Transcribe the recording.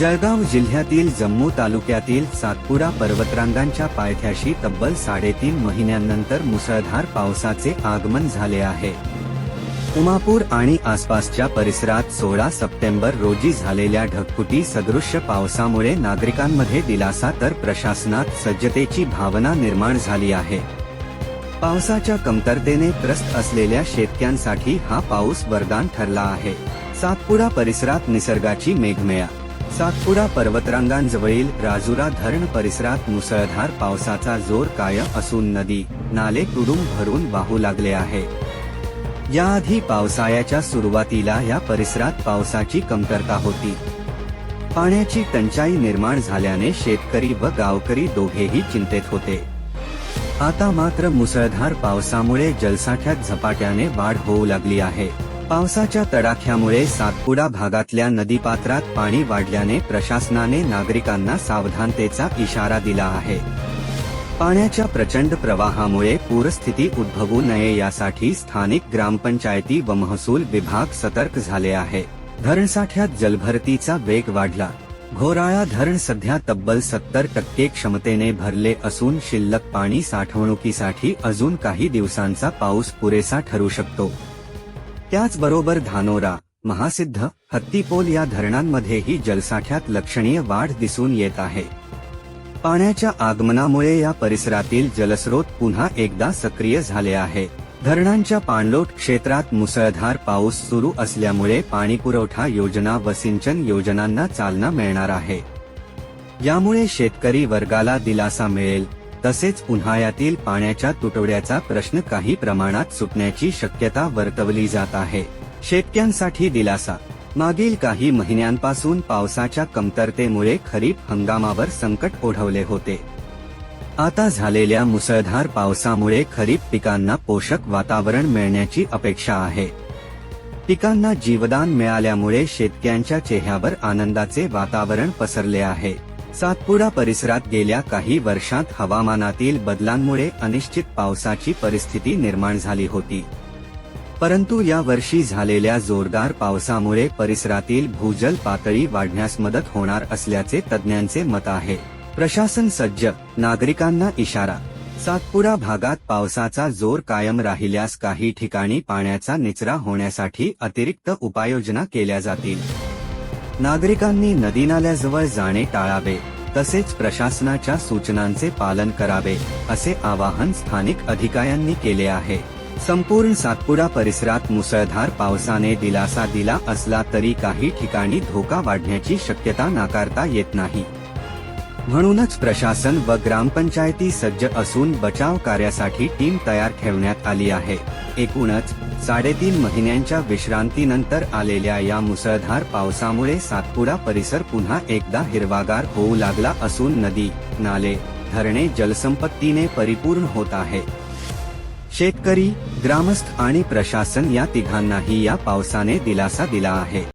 जळगाव जिल्ह्यातील जम्मू तालुक्यातील सातपुरा पर्वतरांगांच्या पायथ्याशी तब्बल साडेतीन महिन्यांनंतर मुसळधार पावसाचे आगमन झाले आहे. उमापूर आणि आसपासच्या परिसरात सोळा सप्टेंबर रोजी झालेल्या ढगफुटी सदृश्य पावसामुळे नागरिकांमध्ये दिलासा तर प्रशासनात सज्जतेची भावना निर्माण झाली आहे. पावसाच्या कमतरतेने त्रस्त असलेल्या शेतक्यांसाठी हा पाऊस वरदान ठरला आहे. सातपुरा परिसरात निसर्गाची मेघमेळा सातपुडा पर्वतरांगांजवळील राजुरा धरण परिसरात मुसळधार पावसाचा जोर कायम असून नदी नाले तुडूंब भरून वाहू लागले आहे. याआधी पावसाळ्याच्या सुरुवातीला या परिसरात पावसाची कमतरता होती. पाण्याची टंचाई निर्माण झाल्याने शेतकरी व गावकरी दोघेही चिंतेत होते. आता मात्र मुसळधार पावसामुळे जलसाठ्यात झपाट्याने वाढ होऊ लागली आहे. पावसाच्या तडाख्यामुळे सातपुडा भागातल्या नदीपात्रात पाणी वाढल्याने प्रशासनाने नागरिकांना सावधानतेचा इशारा दिला आहे. पाण्याच्या प्रचंड प्रवाहामुळे पूरस्थिती उद्भवू नये यासाठी स्थानिक ग्रामपंचायती व महसूल विभाग सतर्क झाले आहे. धरणसाठ्यात जलभरतीचा वेग वाढला. घोराळा धरण सध्या तब्बल सत्तर टक्के क्षमतेने भरले असून शिल्लक पाणी साठवणुकीसाठी अजून काही दिवसांचा पाऊस पुरेसा ठरू शकतो. त्याचबरोबर धानोरा महासिद्ध हत्तीपोल या धरणांमध्येही जलसाठ्यात लक्षणीय वाढ दिसून येत आहे. पाण्याच्या आगमनामुळे या परिसरातील जलस्रोत पुन्हा एकदा सक्रिय झाले आहे. धरणांच्या पाणलोट क्षेत्रात मुसळधार पाऊस सुरू असल्यामुळे पाणीपुरवठा योजना व सिंचन योजनांना चालना मिळणार आहे. यामुळे शेतकरी वर्गाला दिलासा मिळेल. तसेच उन्हाळ्यातील पाण्याच्या तुटवड्याचा प्रश्न काही प्रमाणात सुटण्याची शक्यता वर्तवली जात आहे. शेतक्यांसाठी दिलासा. मागील काही महिन्यांपासून पावसाच्या कमतरतेमुळे खरीप हंगामावर संकट ओढवले होते. आता झालेल्या मुसळधार पावसामुळे खरीप पिकांना पोषक वातावरण मिळण्याची अपेक्षा आहे. पिकांना जीवदान मिळाल्यामुळे शेतक्यांच्या चेहऱ्यावर आनंदाचे वातावरण पसरले आहे. सातपुडा परिसरात गेल्या काही वर्षात हवामानातील बदलांमुळे अनिश्चित पावसाची परिस्थिती निर्माण झाली होती. परंतु या वर्षी झालेल्या जोरदार पावसामुळे परिसरातील भूजल पातळी वाढण्यास मदत होणार असल्याचे तज्ज्ञांचे मत आहे. प्रशासन सज्ज नागरिकांना इशारा. सातपुडा भागात पावसाचा जोर कायम राहिल्यास काही ठिकाणी पाण्याचा निचरा होण्यासाठी अतिरिक्त उपाययोजना केल्या जातील. नागरिकांनी नदी नाल्याजवळ जाणे टाळावे तसेच प्रशासनाच्या सूचनांचे पालन करावे असे आवाहन स्थानिक अधिकाऱ्यांनी केले आहे. संपूर्ण सातपुडा परिसरात मुसळधार पावसाने दिलासा दिला असला तरी काही ठिकाणी धोका वाढण्याची शक्यता नाकारता येत नाही. म्हणूनच प्रशासन व ग्रामपंचायती सज्ज असून बचाव कार्यासाठी टीम तयार ठेवण्यात आली आहे. एकूणच साडेतीन महिन्यांच्या विश्रांतीनंतर आलेल्या या मुसळधार पावसामुळे सातपुडा परिसर पुन्हा एकदा हिरवागार होऊ लागला असून नदी नाले धरणे जलसंपत्तीने परिपूर्ण होत आहे. शेतकरी ग्रामस्थ आणि प्रशासन या तिघांनाही या पावसाने दिलासा दिला आहे.